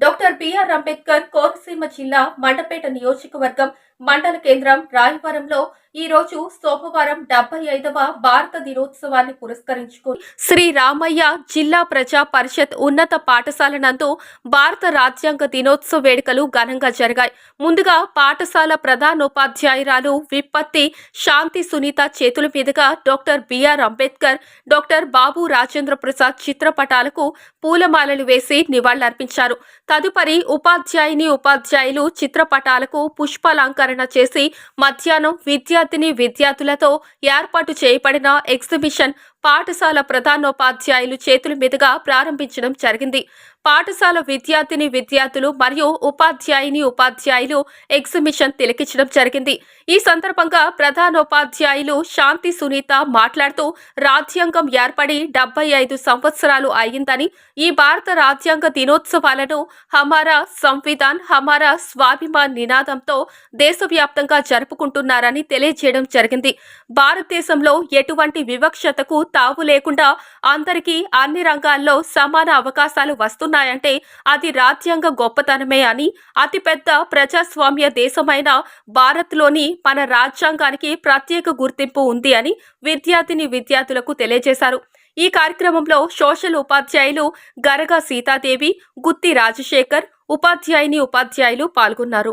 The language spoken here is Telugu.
డాక్టర్ బిఆర్ అంబేద్కర్ కోనసీమ జిల్లా మండపేట నియోజకవర్గం మండల కేంద్రం రాయవరంలో ఈ రోజు సోమవారం డెబ్బై ఐదవ భారత దినోత్సవాన్ని పురస్కరించుకుని శ్రీ రామయ్య జిల్లా ప్రజా పరిషత్ ఉన్నత పాఠశాల నందు భారత రాజ్యాంగ దినోత్సవ వేడుకలు ఘనంగా జరిగాయి. ముందుగా పాఠశాల ప్రధానోపాధ్యాయురాలు విప్పత్తి శాంతి సునీత చేతుల మీదుగా doctor B R Ambedkar doctor Babu Rajendra Prasad చిత్రపటాలకు పూలమాలలు వేసి నివాళులర్పించారు. తదుపరి ఉపాధ్యాయుని ఉపాధ్యాయులు చిత్రపటాలకు పుష్పాలంకరణ చేసి మధ్యాహ్నం విద్యార్థిని విద్యార్థులతో ఏర్పాటు చేయబడిన ఎగ్జిబిషన్ పాఠశాల ప్రధానోపాధ్యాయులు చేతుల మీదుగా ప్రారంభించడం జరిగింది. పాఠశాల విద్యార్థిని విద్యార్థులు మరియు ఉపాధ్యాయుని ఉపాధ్యాయులు ఎగ్జిబిషన్ తిలకించడం జరిగింది. ఈ సందర్భంగా ప్రధానోపాధ్యాయులు శాంతి సునీత మాట్లాడుతూ రాజ్యాంగం ఏర్పడి డెబ్బై ఐదు సంవత్సరాలు అయ్యిందని ఈ భారత రాజ్యాంగ దినోత్సవాలను హమారా సంవిధాన్ హమారా స్వాభిమాన్ నినాదంతో దేశవ్యాప్తంగా జరుపుకుంటున్నారని తెలియజేయడం జరిగింది. భారతదేశంలో ఎటువంటి వివక్షతకు తావు లేకుండా అందరికీ అన్ని రంగాల్లో సమాన అవకాశాలు వస్తున్నాయి. వస్తున్నాయంటే అది రాజ్యాంగ గొప్పతనమే అని అతిపెద్ద ప్రజాస్వామ్య దేశమైన భారత్లోని మన రాజ్యాంగానికి ప్రత్యేక గుర్తింపు ఉంది అని విద్యార్థిని విద్యార్థులకు తెలియజేశారు. ఈ కార్యక్రమంలో సోషల్ ఉపాధ్యాయులు గరగ సీతాదేవి గుత్తి రాజశేఖర్ ఉపాధ్యాయుని ఉపాధ్యాయులు పాల్గొన్నారు.